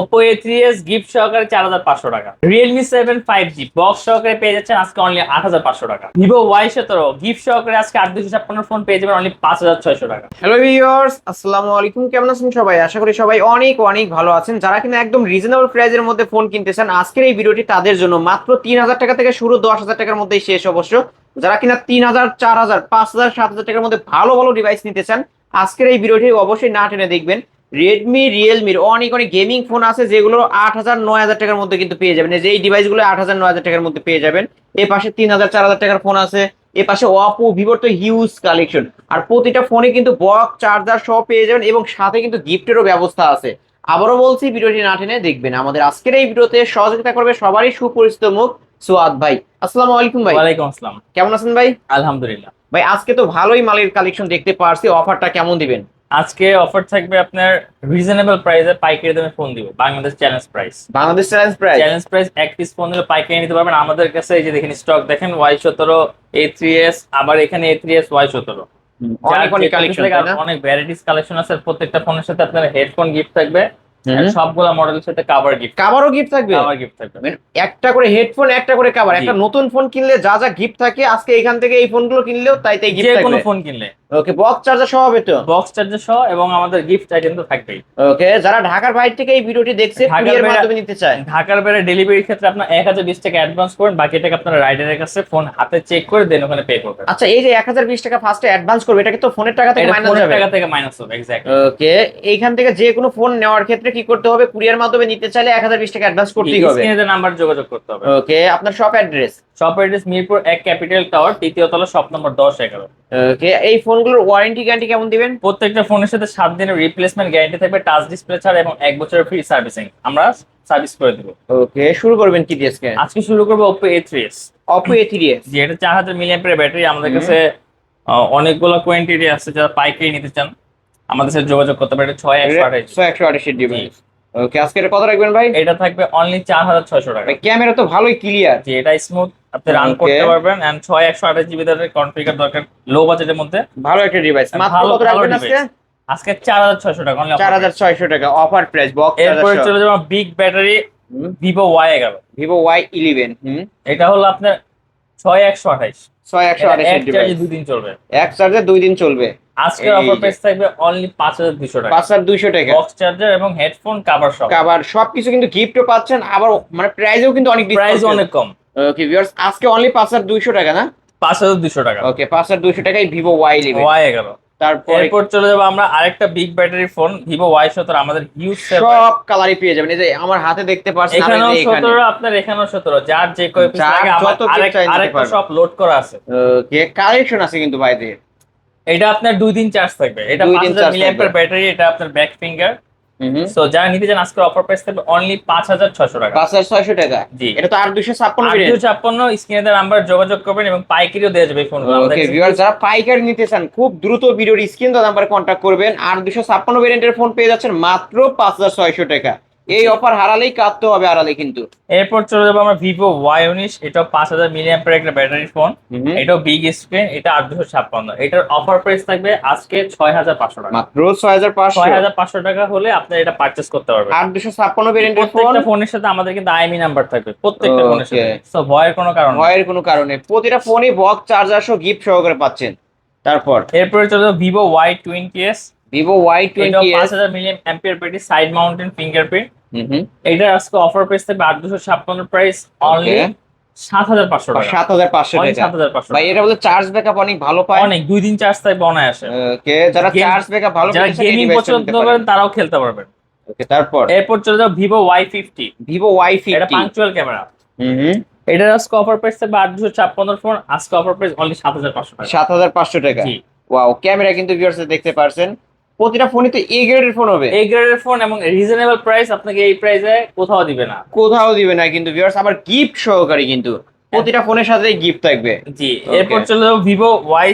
Oppo A three S gift সহকারে চার হাজার পাঁচশো টাকা। Realme seven five G box সহকারে পেয়ে যাচ্ছেন আজকে অনলি আট হাজার পাঁচশো টাকা। ভিভো ওয়াই সতেরো গিফট সহকারে আজকে আট দুশো ছাপ্পান্ন ফোন পেয়ে যাবেন অনলি পাঁচ হাজার ছয়শো টাকা। হ্যালো ভিউয়ার্স আসসালামু আলাইকুম। কেমন আছেন সবাই? আশা করি সবাই অনেক অনেক ভালো আছেন। যারা কিনা একদম রিজনেবল প্রাইজের মধ্যে ফোন কিনতে চান, আজকের এই ভিডিওটি তাদের জন্য মাত্র তিন হাজার টাকা থেকে শুরু দশ হাজার টাকার মধ্যেই শেষ অবশ্য। যারা কিনা তিন হাজার, চার হাজার, পাঁচ হাজার, সাত হাজার টাকার মধ্যে ভালো ভালো ডিভাইস নিতে চান, আজকের এই ভিডিওটি অবশ্যই না টেনে দেখবেন। রেডমি রিয়েলমির অনেক অনেক গেমিং ফোন আছে যেগুলো আট হাজার নয় হাজার টাকার মধ্যে কিন্তু পেয়ে যাবেন। যে এই ডিভাইসগুলো আট হাজার নয় হাজার টাকার মধ্যে পেয়ে যাবেন। এ পাশে তিন হাজার চার হাজার টাকার ফোন আছে। এ পাশে অপো ভিভোর তো হিউজ কালেকশন আর প্রতিটা ফোনে কিন্তু বক্স চার্জার সব পেয়ে যাবেন এবং সাথে কিন্তু গিফটেরও ব্যবস্থা আছে। আবারও বলছি ভিডিওটি না টেনে দেখবেন। আমাদের আজকের এই ভিডিওতে সহযোগিতা করবে সবারই সুপরিচিত মুখ সোয়াদ ভাই। আসসালামু আলাইকুম ভাই। ওয়ালাইকুম আসসালাম। কেমন আছেন ভাই? আলহামদুলিল্লাহ। ভাই আজকে তো ভালোই মালের কালেকশন দেখতে পারছি। অফারটা কেমন দিবেন? আজকে অফার থাকবে আপনার রিজনেবল প্রাইসে পাইকারি দামে ফোন দিব Bangladesh challenge price Bangladesh challenge price challenge price এক পিস ফোন দিলে পাইকারি নিতে পারবেন। আমাদের কাছে এই যে দেখেন স্টক দেখেন ওয়াই সতেরো এ থ্রি এস আবার এখানে এ থ্রি এস ওয়াই সতেরো। অনেক ভ্যারাইটিস কালেকশন আছে। প্রত্যেকটা ফোনের সাথে আপনার হেডফোন গিফট থাকবে। সবগুলা মডেলের সাথে কাভার গিফট কাভারও গিফট থাকবে? কাভার গিফট থাকবে। মানে একটা করে হেডফোন একটা করে কাভার একটা নতুন ফোন কিনলে যা যা গিফট থাকে আজকে এখান থেকে এই ফোনগুলো কিনলেও তাই তাই যে গিফট কোনো ফোন কিনলে। ওকে বক্স চার্জার সহ হবে তো? বক্স চার্জার সহ এবং আমাদের গিফট আইটেম তো থাকবেই। ওকে যারা ঢাকার বাইরে থেকে এই ভিডিওটি দেখছে কুরিয়ার মাধ্যমে নিতে চায়। ঢাকার বাইরে ডেলিভারির ক্ষেত্রে আপনার এক হাজার বিশ টাকা অ্যাডভান্স করেন বাকি টাকা আপনার রাইডারের কাছে ফোন হাতে চেক করে দেন ওখানে পে করবেন। আচ্ছা এই যে এক হাজার বিশ টাকা ফার্স্টে অ্যাডভান্স করবে এটা কিন্তু ফোনের টাকা থেকে মাইনাস ফোনের টাকা থেকে মাইনাস হবে এক্স্যাক্টলি ওকে এইখান থেকে যে কোনো ফোন নেওয়ার ক্ষেত্রে কি করতে হবে? কুরিয়ার মাধ্যমে নিতে চাইলে এক হাজার বিশ টাকা অ্যাডভান্স করতেই হবে। স্ক্রিনে নাম্বার যোগাযোগ করতে হবে। ওকে আপনার shop address shop address Mirpur এক ক্যাপিটাল টাওয়ার তৃতীয় তলা শপ নম্বর দশ এগারো। ওকে এই ফোনগুলোর ওয়ারেন্টি গ্যারান্টি কেমন দিবেন? প্রত্যেকটা ফোনের সাথে সাত দিনের রিপ্লেসমেন্ট গ্যারান্টি থাকবে টাচ ডিসপ্লে ছাড়া এবং এক বছরের ফ্রি সার্ভিসিং আমরা সার্ভিস করে দেবো। ওকে শুরু করবেন কি দিয়ে আজকে? আজকে শুরু করব Oppo A three S Oppo A three S যে এটা চার হাজার মিলিয়ামের ব্যাটারি আমাদের কাছে আহ, অনেকগুলো কোয়ান্টিটি আছে যারা পাইকারি নিতে চান আমাদের সাথে যোগাযোগ করতে পারে ছয় একশো আঠাশ। ছয় একশো আঠাশের ডিভাইস ওকে আজকে এটা কত রাখবেন ভাই? এটা থাকবে অনলি চার হাজার ছয়শো টাকা। ক্যামেরা তো ভালোই ক্লিয়ার যে এটা স্মুথ আপনি রান করতে পারবেন। এন্ড ছয় একশো আঠাশ জিবি ধরে কনফিগার দরকার লো বাজেটের মধ্যে। ভালো একটা ডিভাইস মাত্র কত রাখবেন আজকে? আজকে চার হাজার ছয়শো টাকা হাজার ছয়শো টাকা অফার প্রাইস বক্স এরপরে চলে যাব বিগ ব্যাটারি ভিভো ওয়াই এগারো। ভিভো ওয়াই ইলেভেন হুম। এটা হলো আপনার ছয় একশো আঠাইশ। ছয় একশো আঠাইশ দুই দিন চলবে। এক চার্জে দুই দিন চলবে। আজকের অফার প্রাইস থাকবে অনলি পাঁচ হাজার দুশো টাকা। পাঁচ হাজার দুইশো টাকা। বক্স চার্জার এবং হেডফোন কাভার সব। আবার সবকিছু কিন্তু গিফটও পাচ্ছেন আবার মানে প্রাইসও কিন্তু অনেক প্রাইস অনেক কম। ওকে ভিউয়ার্স আজকে অনলি পাঁচ হাজার দুইশো টাকা না? পাঁচ হাজার দুশো টাকা। ওকে পাঁচ হাজার দুইশো টাকায় ভিভো ওয়াই ইলেভেন ওয়াই এগারো। তারপর এরপর চলে যাব আমরা আরেকটা big battery phone Vivo Y সতেরো আমাদের হিউজ সব কালারই পেয়ে যাবেন। এই যে আমার হাতে দেখতে পাচ্ছেন এখানেও সতেরো আপনার এখানেও সতেরো। যার যে কয় পিস লাগে আরেকটা সব লোড করা আছে। ওকে কালেকশন আছে কিন্তু বাইরে এটা আপনার দুই দিন চার্জ থাকবে। এটা পাঁচ হাজার মিলিয়াম্পের ব্যাটারি এটা আপনার ব্যাক ফিঙ্গার সো যারা নিতে চান আজকের অফার প্রাইস থাকবে অনলি পাঁচ হাজার ছশো টাকা। পাঁচ হাজার ছয়শো টাকা। জি। এটা তো আর দুশো ছাপ্পান্ন দুশো ছাপ্পান্ন স্ক্রিনে নাম্বার যোগাযোগ করবেন এবং পাইকারিও দেওয়া যাবে ফোন যারা পাইকারি নিতে চান খুব দ্রুত ভিডিওর স্ক্রিন তো নাম্বারে কন্ট্যাক্ট করবেন। আর দুশো ছাপ্পান্ন ভেরিয়েন্টের ফোন পেয়ে যাচ্ছেন মাত্র পাঁচ হাজার ছয়শো টাকা। এই অফার হারালেই কাটতে হবে হারালে কিন্তু। এরপর চলে যাব আমরা ভিভো ওয়াই উনিশ এটাও পাঁচ হাজার মিলিয়াম্পের একটা ব্যাটারি ফোন এটাও বিগ স্ক্রিন এটা আট দুশো ছাপ্পান্ন। এটার অফার প্রাইস থাকবে আজকে ছয় হাজার পাঁচশো টাকা। মাত্র ছয় হাজার পাঁচশো। ছয় হাজার পাঁচশো টাকা হলে আপনি এটা পারচেস করতে পারবেন। আর দুশো ছাপ্পান্ন ভেরিয়েন্টের ফোন প্রত্যেকটা ফোনের সাথে আমাদের কিন্তু আইএমই নাম্বার থাকবে প্রত্যেকটা. ফোনের সাথে। সো ভয়ের কোনো কারণ ভয়ের কোনো কারণে প্রতিটা ফোনই বক্স চার্জার সহ গিফট সহকারে পাচ্ছেন। তারপর। এরপরে চলে যাব Vivo Y twenty S Vivo Y twenty পাঁচ হাজার million ampere battery side mounted fingerprint এটা আজকে অফার প্রাইস থাকবে আট দুশো ছাপ্পান্ন প্রাইস অনলি সাত হাজার পাঁচশো টাকা। সাত হাজার পাঁচশো টাকা। সাত হাজার পাঁচশো ভাই এটা বলতে চার্জ ব্যাকআপ অনেক ভালো পায়। অনেক দুই দিন চার্জ থাকবে অনায়াসে ওকে যারা চার্জ ব্যাকআপ ভালো যারা গেমিং পছন্দ করেন তারাও খেলতে পারবেন। ওকে তারপর? এরপর চলে যাও Vivo Y fifty Vivo Y এটা ফিফটি পাঞ্চুয়াল ক্যামেরা হুম এটার আজকে অফার প্রাইস থাকবে আট দুশো ছাপ্পান্ন ফোন আজকে অফার প্রাইস অনলি সাত হাজার পাঁচশো টাকা। সাত হাজার পাঁচশো টাকা। ওয়াও ক্যামেরা কিন্তু ভিউয়ার্স দেখতে পারছেন। প্রতিটা ফোনই তো এ গ্রেডের ফোন হবে। এই গ্রেডের ফোন এবং রিজনেবল প্রাইস আপনাকে এই প্রাইসে কোথাও দিবে না। কোথাও দিবে না কিন্তু ভিউয়ার্স আবার গিফট সহকারে কিন্তু। প্রতিটা ফোনের সাথে গিফট থাকবে। জি এরপর চলে যাব ভিভো ওয়াই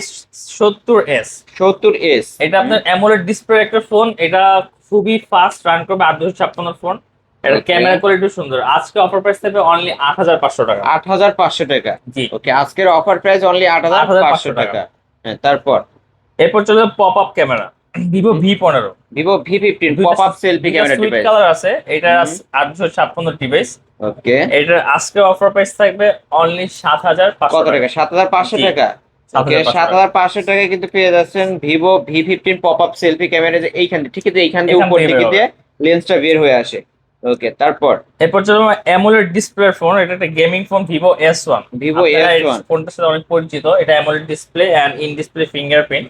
সত্তর এস সত্তর এস এটা আপনার অ্যামোলেড ডিসপ্লে একটা ফোন এটা খুবই ফাস্ট রান করবে আট দুশো ছাপ্পান্ন ফোন এটা ক্যামেরা কোয়ালিটি সুন্দর। আজকে অফার প্রাইস থাকবে অনলি আট হাজার পাঁচশো টাকা। আট হাজার পাঁচশো টাকা। জি। ওকে আজকের অফার প্রাইস অনলি আট হাজার 8,500 পাঁচশো টাকা। হ্যাঁ তারপর? এরপর চলে pop up camera Vivo V পনেরো। Vivo V fifteen pop up selfie camera device colour আছে। এটা আটশো ছাপ্পান্ন ডিভাইস ওকে এটার আজকে অফার প্রাইস থাকবে অনলি সাত হাজার কত টাকা। সাত হাজার পাঁচশো। টাকা? সাত হাজার পাঁচশো টাকায় কিন্তু পেয়ে যাচ্ছেন Vivo V fifteen pop up selfie camera যে এইখানে ঠিক আছে এইখান এখান উপর থেকে দিকে দিয়ে লেন্সটা বের হয়ে আসে। ওকে তারপর? এরপর চলো অ্যামোলেড ডিসপ্লে ফোন এটা একটা gaming phone Vivo S one Vivo S one ফোনটার সাথে অনেক পরিচিত। এটা AMOLED display and in display fingerprint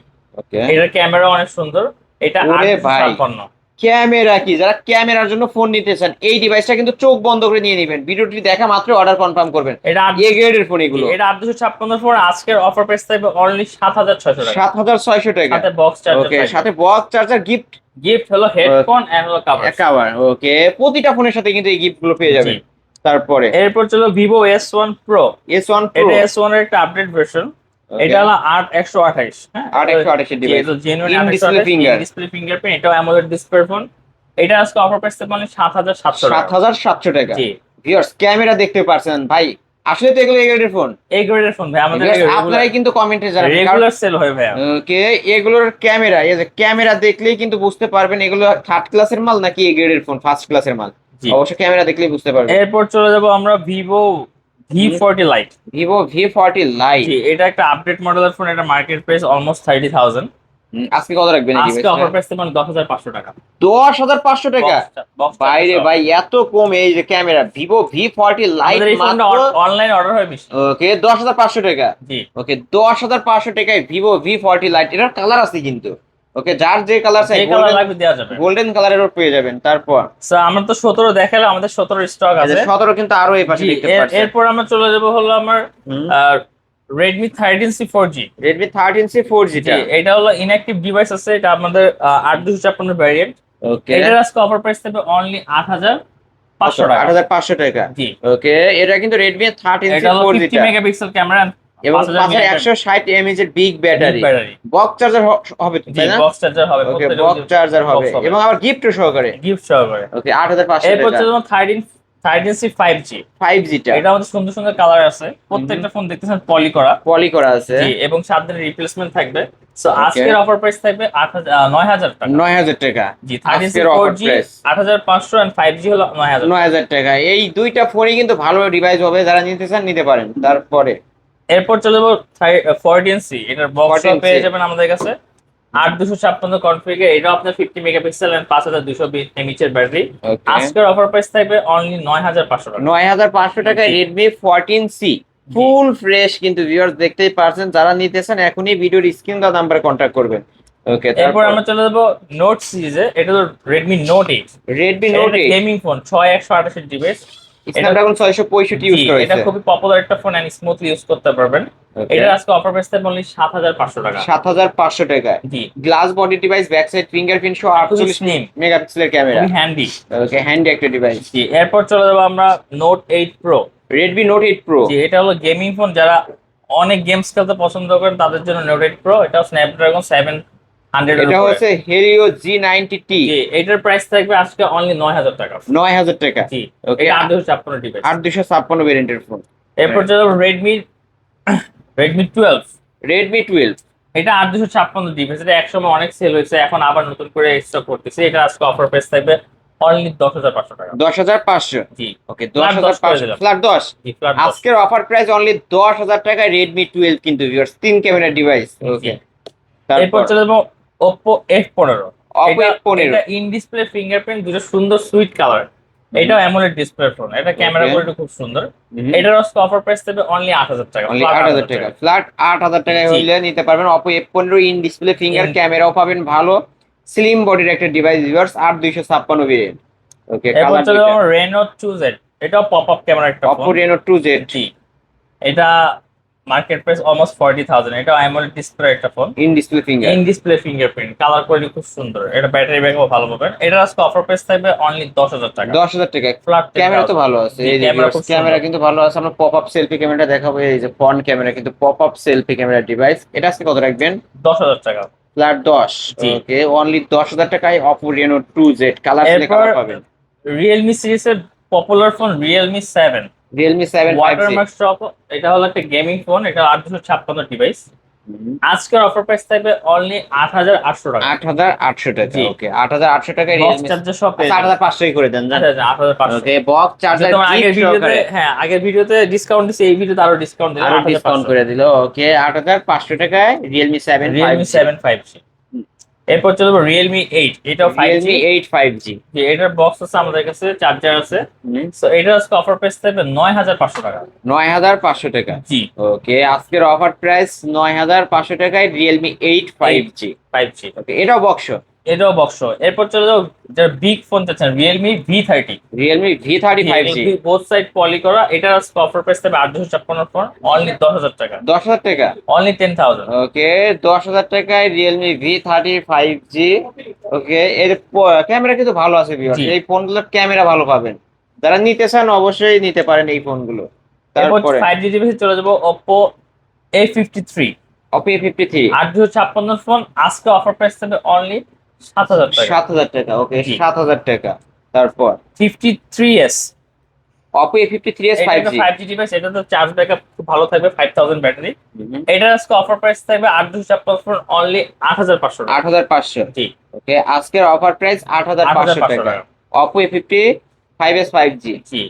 এটার ক্যামেরা অনেক সুন্দর। এটা ভাই। ছাপ্পান্ন। ক্যামেরা কি? যারা ক্যামেরার জন্য ফোন নিতে চান এই ডিভাইসটা কিন্তু চোখ বন্ধ করে নিয়ে নেবেন। ভিডিওটি দেখা মাত্র অর্ডার কনফার্ম করবেন। এটা এ গ্রেডের ফোন এগুলো। এটা আটশো ছাপ্পান্ন ফোন আজকের অফার প্রাইস থাকবে অনলি সাত হাজার ছয়শো টাকা। সাত হাজার ছয়শো টাকা। সাথে বক্স ওকে চার্জার সাথে বক্স চার্জার গিফট গিফট হলো হেডফোন এন্ড হলো কাভার কাভার ওকে প্রতিটা ফোনের সাথে কিন্তু এই গিফটগুলো পেয়ে যাবেন। তারপরে? এরপর চলো Vivo S one pro S one pro এটা এস ওয়ানের একটা আপডেট ভার্সন এটা হলো আট একশো আঠাইশ হ্যাঁ? আঠাশের ডিভাইস. ডিসপ্লে ফিঙ্গারপ্রিন্ট এটাও অ্যামোলেড ডিসপ্লে ফোন এটা আজকে অফার প্রাইস মানে সাত হাজার সাতশো সাত হাজার সাতশো টাকা। জি। ভিউয়ার্স ক্যামেরা দেখতে পারছেন। ভাই আসলে তো এগুলো এ গ্রেডের ফোন এই গ্রেডের ফোন ভাই আমাদের আপনারাই কিন্তু কমেন্টে জানাবেন রেগুলার সেল হয় ভাই ওকে এগুলোর ক্যামেরা এই যে ক্যামেরা দেখলেই কিন্তু বুঝতে পারবেন এগুলো থার্ড ক্লাসের মাল নাকি এ গ্রেডের ফোন ফার্স্ট ক্লাসের মাল। অবশ্য ক্যামেরা দেখলেই বুঝতে পারবেন। এরপর চলে যাব আমরা Vivo V forty lite Vivo V forty lite জি এটা একটা আপডেট মডেলের ফোন এটা market price almost thirty thousand আজকে কত রাখবেন আজকে অফার প্রাইস মানে হাজার পাঁচশো টাকা। দশ হাজার পাঁচশো টাকা? Box- box বাইরে ভাই এত কম এই যে ক্যামেরা ভি ফর্টি লাইট আমাদের অনলাইন অর্ডার হয় বেশি। ওকে দশ হাজার পাঁচশো টাকা। জি। ওকে দশ হাজার পাঁচশো টাকায় ভিভো ভি ফর্টি লাইট এটার কালার আছে কিন্তু। ওকে যার যে কালার চাই কালার লাগবে দেওয়া যাবে। গোল্ডেন কালারেরও পেয়ে যাবেন তারপর। So, আমরা তো সতেরো দেখালে আমাদের সতেরো স্টক আছে। সতেরো কিন্তু আরও এই পাশে দেখতে পাচ্ছেন। এরপর আমরা চলে যাব হলো আমার four G Redmi thirteen C four জিটা এটা হলো ইনঅ্যাক্টিভ ডিভাইস আছে এটা আমাদের আট দুশো ছাপ্পান্ন ভ্যারিয়েন্ট ওকে এটার আজকে অফার প্রাইস থাকবে অনলি আট হাজার পাঁচশো আট টাকা। হাজার পাঁচশো টাকা। জি। ওকে এটা কিন্তু এটা হলো ফোর ফিফটি জিটা মেগাপিক্সেল ক্যামেরা এবং পাশে একশো ষাট এমএজ এর বিগ ব্যাটারি বক্স চার্জার হবে তো, তাই না? বক্স চার্জার হবে ওকে বক্স চার্জার হবে। এবং আবার গিফট সহকারে। গিফট সহকারে। ওকে আট হাজার পাঁচশো এরপর টাকা। হচ্ছে thirteen thirteen C five G five জিটা এটা আমাদের সুন্দর সুন্দর কালার আছে। প্রত্যেকটা ফোন দেখতেছেন পলি করা। পলি করা আছে। জি এবং সাত দিনের রিপ্লেসমেন্ট থাকবে। সো আজকের অফার প্রাইস থাকবে আট হাজার নয় হাজার টাকা। নয় হাজার টাকা। জি। আট হাজার পাঁচশো অ্যান্ড ফাইভ জি হলো নয় হাজার। নয় হাজার টাকা। এই দুইটা ফোনই কিন্তু ভালো ডিভাইস হবে যারা নিতে চান নিতে পারেন। তারপরে। এরপর চলে যাব ফোরটিন সি এটার বক্স পেয়ে যাবেন আমাদের কাছে। আট দুশো ছাপ্পান্ন কনফিগে এটা আপনার ফিফটি মেগাপিক্সেল এন্ড পাঁচ হাজার দুশো এমএচ এর ব্যাটারি আজকের অফার প্রাইস থাকবে অনলি নয় হাজার পাঁচশো টাকা। নয় হাজার পাঁচশো টাকা। Redmi fourteen C full fresh কিন্তু ভিউয়ার্স দেখতেই পারছেন যারা নিতেছেন এখনই ভিডিওর স্ক্রিন দা নাম্বারে কন্ট্যাক্ট করবেন। ওকে তারপর আমরা চলে যাব নোট সিরিজে এটা তো Redmi note eight Redmi note eight gaming phone ছয় একশো আঠাশের জিবি স্ন্যাপড্রাগন ছয়শো পঁয়ষট্টি ইউজ করা এটা খুবই পপুলার একটা ফোন এন্ড স্মুথলি ইউজ করতে পারবেন। এটার আজকে অফার প্রাইস থাকবে অনলি সাত হাজার পাঁচশো টাকা। সাত হাজার পাঁচশো টাকা জি। Glass body device back side fingerprint সহ খুবই আটচল্লিশ স্লিম মেগাপিক্সেলের ক্যামেরা হ্যান্ডি ওকে হ্যান্ডি একটা ডিভাইস জি এরপর চলে যাব আমরা note eight pro Redmi note eight pro জি এটা হলো গেমিং ফোন যারা অনেক গেমস খেলতে পছন্দ করেন তাদের জন্য নোট এইট প্রো এটা স্ন্যাপড্রাগন সেভেন হান্ড্রেড এটা হচ্ছে হেরিও জি নাইনটি টি এটার প্রাইস থাকবে আজকে অনলি নয় হাজার টাকা। নয় হাজার টাকা। জি ওকে আট দুশো ছাপ্পান্ন ডিভাইস আট দুশো ছাপ্পান্ন ভেরিয়েন্টের ফোন এরপর চলে Redmi Redmi twelve Redmi twelve এটা আট দুশো ছাপ্পান্ন ডিভাইস এটা একসময় অনেক সেল হয়েছে এখন আবার নতুন করে স্টক করতেছে। এটা আজকে অফার প্রাইস থাকবে অনলি দশ হাজার পাঁচশো টাকা। দশ হাজার পাঁচশো। জি। ওকে দশ হাজার পাঁচশো। ফ্ল্যাট দশ আজকের অফার প্রাইস অনলি দশ হাজার টাকায় রেডমি টুয়েলভ কিন্তু viewers, তিন ক্যামেরা ডিভাইস ওকে এরপর চলে যাব ওপো এফ পনেরো Oppo F15 এটা ইন ডিসপ্লে ফিঙ্গারপ্রিন্ট দুটো সুন্দর সুইট কালার এটাও অ্যামোলেড ডিসপ্লে ফোন এটা ক্যামেরা. কোয়ালিটি খুব সুন্দর। এটার আজকে অফার প্রাইস দেবে অনলি আট হাজার টাকা অনলি flat আট হাজার টাকা ফ্ল্যাট আট হাজার টাকায় জি। হইলে নিতে পারবেন অপো এফ পনেরো ইন ডিসপ্লে ফিঙ্গার ক্যামেরাও পাবেন ভালো স্লিম বডির একটা ডিভাইস ভিউয়ার্স দুইশো ছাপ্পান্ন ভেরিয়েন্ট ওকে চলে যাব রেনো টু জেড এটাও পপ আপ ক্যামেরা একটা ফোন রেনো টু জেড জি। এটা market price almost forty thousand এটা অ্যামোলেড ডিসপ্লে একটা phone in display finger in display fingerprint colour quality খুব সুন্দর। এটা ব্যাটারি ব্যাকআপও ভালো পাবেন। এটার আজকে অফার প্রাইস থাকবে অনলি দশ হাজার টাকা। দশ হাজার টাকা। ফ্ল্যাট ক্যামেরা তো ভালো আছে। এই ক্যামেরা কিন্তু ভালো আছে। আমরা পপ আপ সেলফি ক্যামেরা দেখাবো। এই যে ফ্রন্ট ক্যামেরা কিন্তু pop up selfie camera device এটা আজকে কত রাখবেন? দশ হাজার টাকা। ফ্ল্যাট দশ। ওকে অনলি দশ হাজার টাকায় Oppo Reno two Z colour পাবেন। রিয়েলমি সিরিজের popular phone Realme seven Realme seven watermark এটা হলো একটা গেমিং ফোন এটা আট দুশো ছাপ্পান্ন ডিভাইস আজকের অফার প্রাইস থাকবে অনলি আট হাজার আটশো টাকা। আট হাজার আটশো টাকা ওকে আট হাজার আটশো বক্স রিয়েলমি চার্জার সব আট হাজার পাঁচশোই করে দেন আট হাজার পাঁচশো। ওকে বক্স চার্জার আগের ভিডিওতে হ্যাঁ আগের ভিডিওতে ডিসকাউন্ট দিচ্ছে এই ভিডিওতে আরও ডিসকাউন্ট দিলাম আরও ডিসকাউন্ট করে দিল ওকে আট হাজার পাঁচশো টাকায় Realme seven Realme seven five এরপর চলবে রিয়েলমি এইট এটা five G eight five G এটার বক্স আছে আমাদের কাছে চার্জার আছে। তো এটার আজকে অফার প্রাইস থাকবে নয় হাজার পাঁচশো টাকা। নয় হাজার পাঁচশো টাকা। জি। ওকে আজকের অফার প্রাইস নয় হাজার পাঁচশো টাকায় Realme eight five G five G okay এটাও বক্স এটাও বক্স এরপর চলে যাও যারা বিগ ফোন চাচ্ছেন Realme V thirty Realme V thirty five G both side পলি করা এটার অফার প্রাইস থাকবে আটশো ছাপ্পান্ন ফোন অনলি দশ হাজার টাকা। দশ হাজার টাকা? অনলি টেন থাউজেন্ড ওকে দশ হাজার টাকায় Realme V thirty five G okay এর ক্যামেরা কিন্তু ভালো আছে। এই ফোনগুলোর ক্যামেরা ভালো পাবেন। যারা নিতে চান অবশ্যই নিতে পারেন এই ফোনগুলো তারপরে ফাইভ জি ডিভাইসে চলে যাব Oppo A fifty three Oppo fifty three আট দুশো ছাপ্পান্ন ফোন আজকে অফার প্রাইস থাকবে অনলি সাত হাজার টাকা। ওকে সাত হাজার টাকা। তারপর? Fifty three S Oppo A fifty three S five G five G device এটা তো চার্জ ব্যাকআপ খুব ভালো থাকবে ফাইভ থাউজেন্ড ব্যাটারি এটার আজকে অফার প্রাইস থাকবে আট দুশো ফোন অনলি আট হাজার পাঁচশো আট হাজার পাঁচশো। জি। ওকে আজকের অফার প্রাইস আট হাজার পাঁচশো টাকা। Oppo A fifty five S five G. জি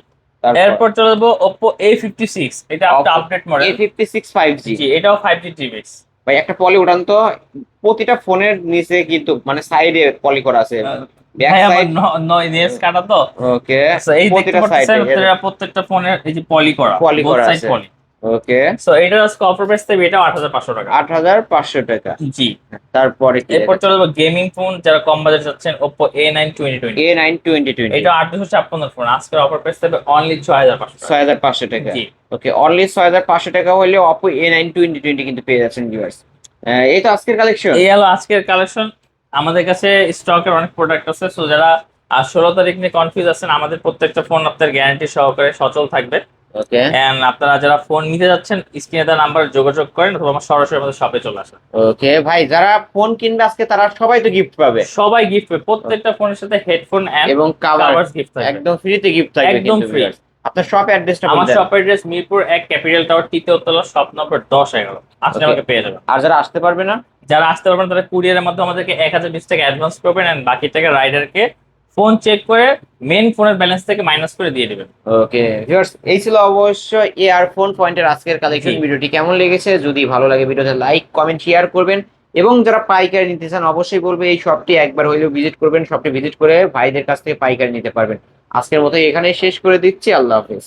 এরপর চলে যাব ওপো এ ফিফটি সিক্স এটা update A model fifty six five G জি এটাও ফাইভ জি ডিভাইস ভাই একটা পলি উঠান তো প্রতিটা ফোনের নিচে কিন্তু মানে সাইডে পলি করা আছে। ব্যাক সাইড নয় নেস কাটা তো। ওকে এই প্রতিটা পাচ্ছেন সাইডে প্রত্যেকটা ফোনের এই যে পলি করা পলি করা আছে। ওকে সো এটার আজকে অফার প্রাইস থাকবে হাজার পাঁচশো টাকা। আট হাজার পাঁচশো টাকা। জি। তারপরে এরপর চলে যাব গেমিং ফোন যারা কম বাজারে যাচ্ছেন Oppo A nine twenty twenty A nine twenty twenty এটা আট দুশো ছাপ্পান্ন ফোন আজকের অফার প্রাইস থাকবে অনলি ছয় হাজার পাঁচশো টাকা। ছয় হাজার পাঁচশো টাকা। জি। ওকে অনলি ছয় হাজার পাঁচশো টাকা হলে নাইন টোয়েন্টি টোয়েন্টি কিন্তু পেয়ে যাচ্ছেন ভিউয়ার্স এই তো আজকের কালেকশন এই হলো আজকের কালেকশন আমাদের কাছে স্টকের অনেক প্রোডাক্ট আছে। সো যারা ষোলো তারিখ নিয়ে কনফিউজ আছেন আমাদের প্রত্যেকটা ফোন আপনার গ্যারান্টি সহকারে সচল থাকবে। ওকে এন্ড আপনারা যারা ফোন নিতে যাচ্ছেন স্ক্রিনে দেওয়া নাম্বার যোগাযোগ করেন অথবা আমার সরাসরি আমাদের শপে চলে আসেন। ওকে ভাই যারা ফোন কিনবে আজকে তারা সবাই তো গিফট পাবে। সবাই গিফট পাবে। প্রত্যেকটা ফোনের সাথে হেডফোন এবং কাভার গিফট থাকবে। একদম ফ্রিতে গিফট থাকবে একদম viewers। আপনার শপ অ্যাড্রেসটা আমার শপ অ্যাড্রেস মিরপুর এক ক্যাপিটাল টাওয়ার তৃতীয় তলা শপ নম্বর দশ এগারো। আসলে. আমাকে পেয়ে যাবেন। আর যারা আসতে পারবে না? যারা আসতে পারবেন তারা কুরিয়ারের মাধ্যমে আমাদেরকে এক হাজার বিশ টাকা অ্যাডভান্স করবেন এন্ড বাকি টাকা রাইডারকে ফোন চেক করে মেন ফোনের ব্যালেন্স থেকে মাইনাস করে দিয়ে দেবেন। ওকে ভিউয়ার্স এই ছিল অবশ্য এয়ার ফোন পয়েন্টের আজকের কালেকশন। ভিডিওটি কেমন লেগেছে? যদি ভালো লাগে ভিডিওতে লাইক কমেন্ট শেয়ার করবেন। এবং যারা পাইকারি নিতে চান অবশ্যই বলবে এই শপটি একবার হইলেও ভিজিট করবেন। শপটি ভিজিট করে ভাইদের কাছ থেকে পাইকারি নিতে পারবেন। আজকের মতো এখানে শেষ করে দিচ্ছি। আল্লাহ হাফেজ।